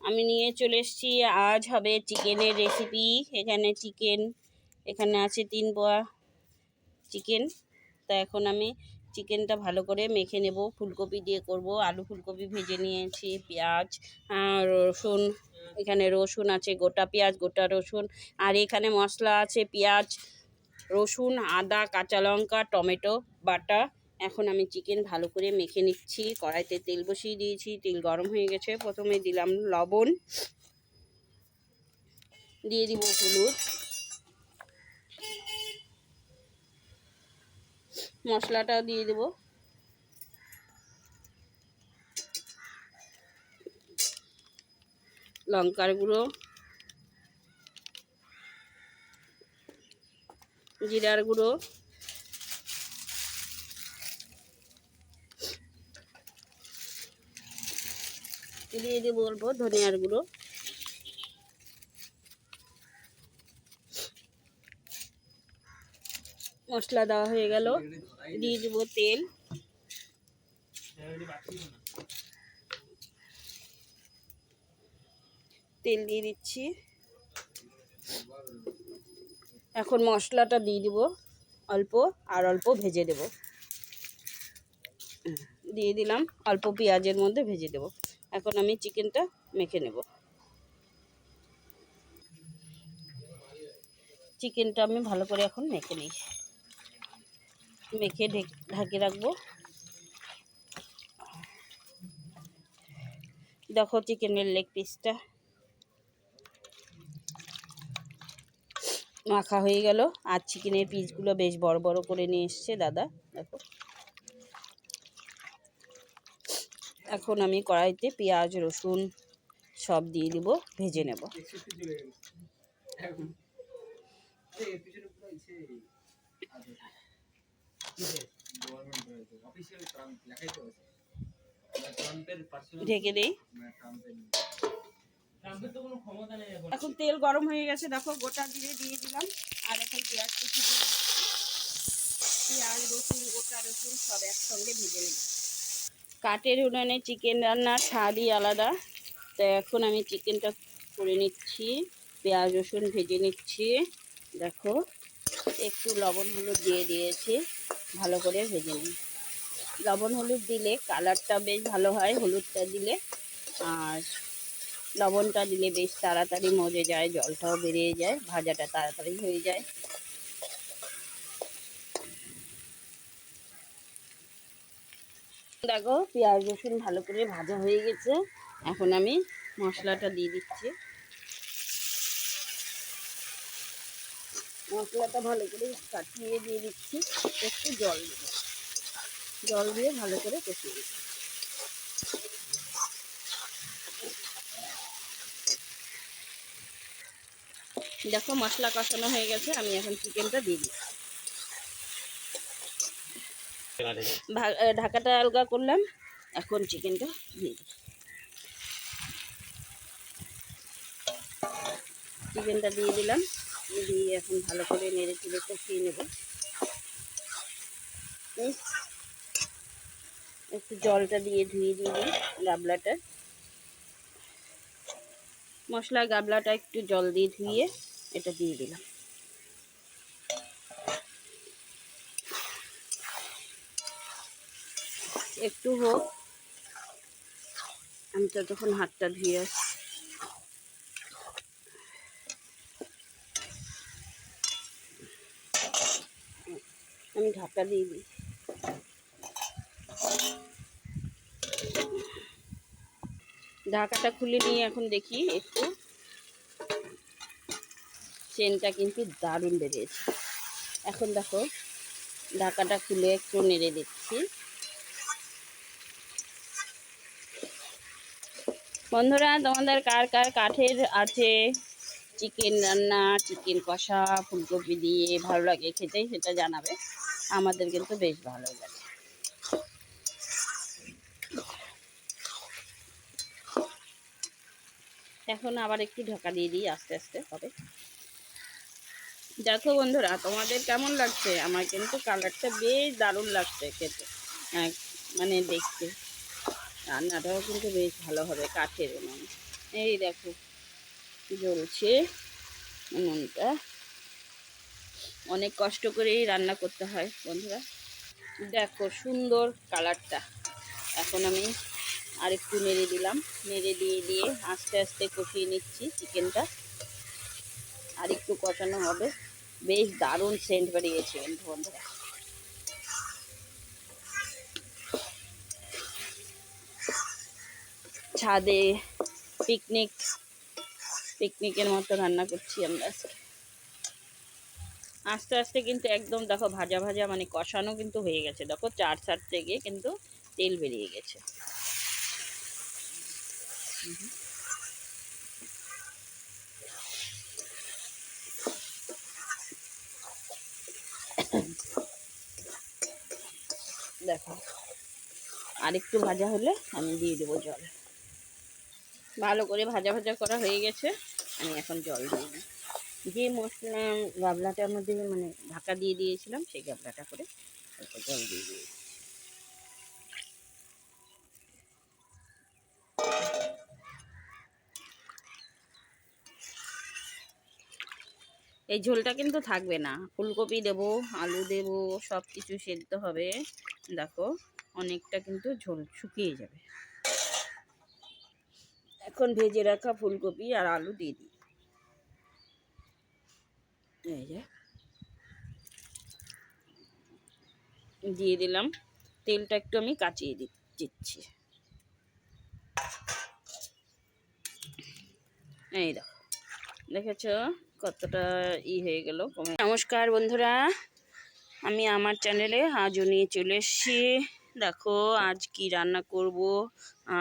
আমি নিয়ে চলে এসেছি। আজ হবে চিকেনের রেসিপি এখানে চিকেন, এখানে আছে তিন পোয়া চিকেন। তা এখন আমি চিকেনটা ভালো করে মেখে নেব। ফুলকপি দিয়ে করব। আলু ফুলকপি ভেজে নিয়েছি, পেঁয়াজ রসুন। এখানে রসুন আছে, গোটা পেঁয়াজ, গোটা রসুন। আর এখানে মশলা আছে, পেঁয়াজ, রসুন, আদা, কাঁচা লঙ্কা, টমেটো, বাটা। এখন আমি চিকেন ভালো করে মেখে নিচ্ছি। কড়াইতে তেল বসিয়ে দিয়েছি, তেল গরম হয়ে গেছে। প্রথমে দিলাম লবণ। দিয়ে দিব হলুদ। মশলাটাও দিয়ে দেব। লঙ্কার গুঁড়ো। জিরার গুঁড়ো। দিয়ে দেবো অল্প ধনিয়ার গুঁড়ো। মশলা দেওয়া হয়ে গেল। দিয়ে দেবো তেল। তেল দিয়ে দিচ্ছি। এখন মশলাটা দিয়ে দিব অল্প, আর অল্প ভেজে দেব। দিয়ে দিলাম, অল্প পেঁয়াজের মধ্যে ভেজে দেব। এখন আমি চিকেনটা মেখে নেব। চিকেনটা আমি ভালো করে এখন মেখে নিই। মেখে ঢাকে রাখব। দেখো চিকেনের লেগ পিসটা মাখা হয়ে গেল। আর চিকেনের পিসগুলো বেশ বড় বড় করে নিয়ে এসছে দাদা, দেখো। এখন আমি কড়াইতে পেঁয়াজ, রসুন সব দিয়ে দিব, ভেজে নেব। ঢেকে দিই। এখন তেল গরম হয়ে গেছে, দেখো, গোটা জিরে দিয়ে দিলাম। আর এখন পেঁয়াজ পেঁয়াজ, রসুন, গোটা রসুন সব একসঙ্গে ভেজে নিই কাঠের উনানে চিকেন রান্নার স্বাদই আলাদা। তো এখন আমি চিকেনটা করে নিচ্ছি, পেঁয়াজ, রসুন ভেজে নিচ্ছি। দেখো, একটু লবণ, হলুদ দিয়ে দিয়েছি, ভালো করে ভেজে নিই। লবণ, হলুদ দিলে কালারটা বেশ ভালো হয়, হলুদটা দিলে। আর লবণটা দিলে বেশ তাড়াতাড়ি মজে যায়, জলটাও বেরিয়ে যায়, ভাজাটা তাড়াতাড়ি হয়ে যায়। দেখো পেঁয়াজ, রসুন ভালো করে ভাজা হয়ে গেছে। এখন আমি মশলাটা দিয়ে দিচ্ছি। মশলাটা ভালো করে কাটিয়ে দিয়ে দিচ্ছি, একটু জল দেবো জল দিয়ে ভালো করে কষিয়ে দিচ্ছি। দেখো মশলা কষানো হয়ে গেছে, আমি এখন চিকেনটা দিয়ে দিচ্ছি। ঢাকাটা আলগা করলাম। এখন চিকেনটা দিয়ে চিকেনটা দিয়ে দিলাম। দিয়ে এখন ভালো করে নেড়ে চেড়ে কষিয়ে নেব। একটু জলটা দিয়ে ধুয়ে দিয়ে দিই গাবলাটা। মশলা গাবলাটা একটু জল দিয়ে ধুয়ে এটা দিয়ে দিলাম। একটু হোক। আমি ততক্ষণ হাতটা ধুয়ে আসছি। আমি ঢাকা দিয়ে দিই। ঢাকাটা খুলে নিয়ে এখন দেখি একটু। চেনটা কিন্তু দারুণ বেরিয়েছে। এখন দেখো, ঢাকাটা খুলে একটু নেড়ে দিচ্ছি। বন্ধুরা, তোমাদের কার কার কাঠের আছে? চিকেন রান্না, চিকেন কষা, ফুলকপি দিয়ে ভালো লাগে খেতে, সেটা জানাবে। আমাদের কিন্তু বেশ ভালো লাগে। এখন আবার একটু ঢাকা দিয়ে দিই, আস্তে আস্তে হবে। দেখো বন্ধুরা, তোমাদের কেমন লাগছে? আমার কিন্তু কালারটা বেশ দারুণ লাগছে খেতে। মানে দেখতে। রান্নাটাও কিন্তু বেশ ভালো হবে কাঠের উনুন এই দেখো, জ্বলছে উনুনটা। অনেক কষ্ট করেই রান্না করতে হয়, বন্ধুরা। দেখো সুন্দর কালারটা। এখন আমি আরেকটু নেড়ে দিলাম। নেড়ে দিয়ে দিয়ে আস্তে আস্তে কষিয়ে নিচ্ছি চিকেনটা। আর একটু কষানো হবে। বেশ দারুণ সেন্ট বেরিয়েছে বন্ধু বন্ধুরা। ছাদে পিকনিক পিকনিকের মতো রান্না করছি আমরা আজকে। আস্তে আস্তে কিন্তু একদম দেখো ভাজা ভাজা মানে কষানো কিন্তু হয়ে গেছে। দেখো চার সার থেকে কিন্তু তেল বেরিয়ে গেছে। দেখো, আরেকটু ভাজা হলে আমি দিয়ে দেবো জল। ভালো করে ভাজা ভাজা করা হয়ে গেছে। আমি এখন জল দিই। না যে মশলা গাবলাটার মধ্যে মানে ঢাকা দিয়ে দিয়েছিলাম, সেই গাবলাটা করে অল্প জল দিয়ে দিয়েছি এই ঝোলটা কিন্তু থাকবে না। ফুলকপি দেব, আলু দেব সব কিছু সেদ্ধ হবে। দেখো, অনেকটা কিন্তু ঝোল শুকিয়ে যাবে। এখন ভেজে রাখা ফুলকপি আর আলু দিয়ে দিই। এই দিয়ে দিলাম। তেলটা একটু আমি কাচিয়ে দিচ্ছি। এই দেখো। দেখেছ? কতটা ই হয়ে গেল নমস্কার বন্ধুরা। আমি আমার চ্যানেলে আজও নিয়ে চলে এসেছি। দেখো আজ কি রান্না করব?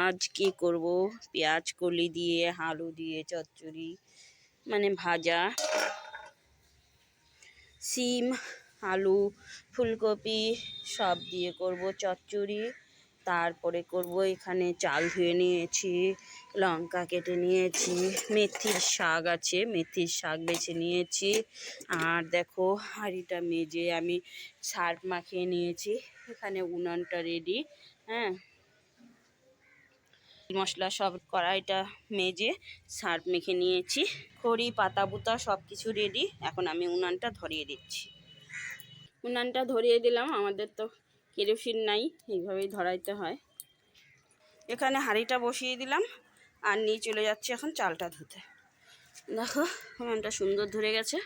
আজ কি করব? পেঁয়াজ কলি দিয়ে, আলু দিয়ে, চচ্চড়ি মানে ভাজা, সিম, আলু, ফুলকপি সব দিয়ে করব। চচ্চড়ি তারপরে করব এখানে চাল ধুয়ে নিয়েছি, লঙ্কা কেটে নিয়েছি, মেথির শাক আছে, মেথির শাক বেছে নিয়েছি। আর দেখো, হাঁড়িটা মেজে আমি সার্ফ মাখিয়ে নিয়েছি। এখানে উনানটা রেডি হ্যাঁ। মশলা সব কড়াইটা মেজে সার্ফ মেখে নিয়েছি। খড়ি, পাতা, বুতা সব কিছু রেডি এখন আমি উনানটা ধরিয়ে দিচ্ছি। উনানটা ধরিয়ে দিলাম, আমাদের তো কেরোসিন নাই, এইভাবেই ধরাইতে হয়। এখানে হাঁড়িটা বসিয়ে দিলাম আর নিয়ে চলে যাচ্ছি এখন চালটা ধুতে। দেখো উনানটা সুন্দর ধরে গেছে।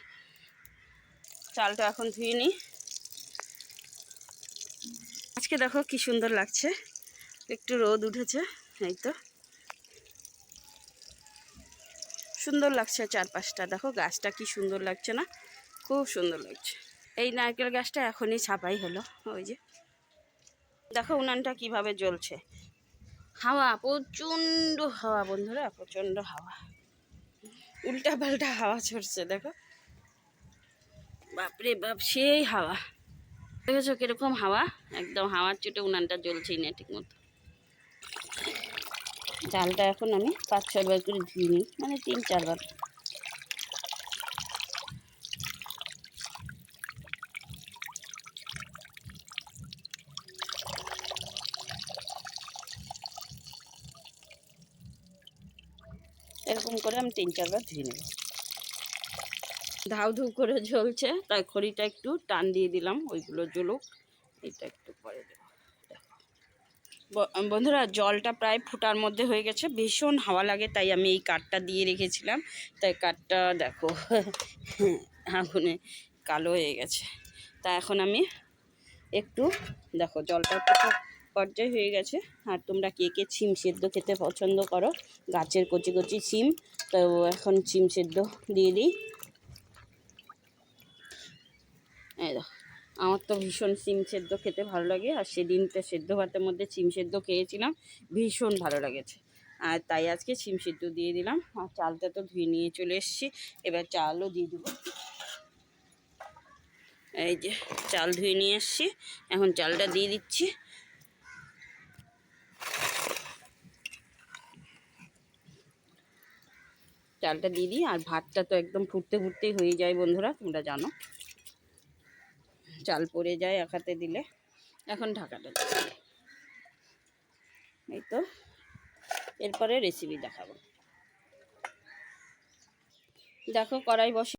চালটা এখন ধুয়ে নিই। আজকে দেখো কি সুন্দর লাগছে। একটু রোদ উঠেছে, এই তো। সুন্দর লাগছে চারপাশটা। দেখো, গাছটা কি সুন্দর লাগছে না? খুব সুন্দর লাগছে। এই নারকেল গাছটা এখনই ছাপাই হলো, ওই যে। দেখো উনানটা কীভাবে জ্বলছে। হাওয়া, প্রচণ্ড হাওয়া বন্ধুরা, প্রচণ্ড হাওয়া। উল্টা পাল্টা হাওয়া ছড়ছে দেখো। বাপরে বাপ, সেই হাওয়া। দেখেছ কীরকম হাওয়া? একদম হাওয়ার চোটে উনানটা জ্বলছেই না ঠিক মতো চালটা এখন আমি পাঁচ ছয়বার করে ধুয়ে নিই মানে তিন চারবার। এরকম করে আমি তিন চারবার ধুয়ে নেব। ধাউ ধু করে ঝলছে তাই খড়িটা একটু টান দিয়ে দিলাম, ওইগুলো জ্বলুক, এটা একটু পরে দেবো। বন্ধুরা, জলটা প্রায় ফুটার মধ্যে হয়ে গেছে, ভীষণ হাওয়া লাগে, তাই আমি এই কাঠটা দিয়ে রেখেছিলাম, তাই কাঠটা দেখো, আগুনে কালো হয়ে গেছে। তা এখন আমি একটু, দেখো, জলটা পর্যায়ে হয়ে গেছে। আর তোমরা কে কে সিম সেদ্ধ খেতে পছন্দ করো? গাছের কচি কচি সিম তো এখন সিম সেদ্ধ দিয়ে দিই। আমার তো ভীষণ সিম সেদ্ধ খেতে ভালো লাগে। আর সেদিনটা সেদ্ধ ভাতের মধ্যে সিম সেদ্ধ খেয়েছিলাম, ভীষণ ভালো লেগেছে। আর তাই আজকে সিম সেদ্ধ দিয়ে দিলাম। আর চালটা তো ধুয়ে নিয়ে চলে এসেছি। এবার চালও দিয়ে দেবো। এই যে, চাল ধুয়ে নিয়ে এসেছি। এখন চালটা দিয়ে দিচ্ছি। চালটা দিয়ে দিই, আর ভাতটা তো একদম ফুটতে ফুটতেই হয়ে যায় বন্ধুরা, তোমরা জানো চাল পড়ে যায় এক হাতে দিলে, এখন ঢাকাটা। এই তো, এরপরে রেসিপি দেখাবো দেখো কড়াই বসে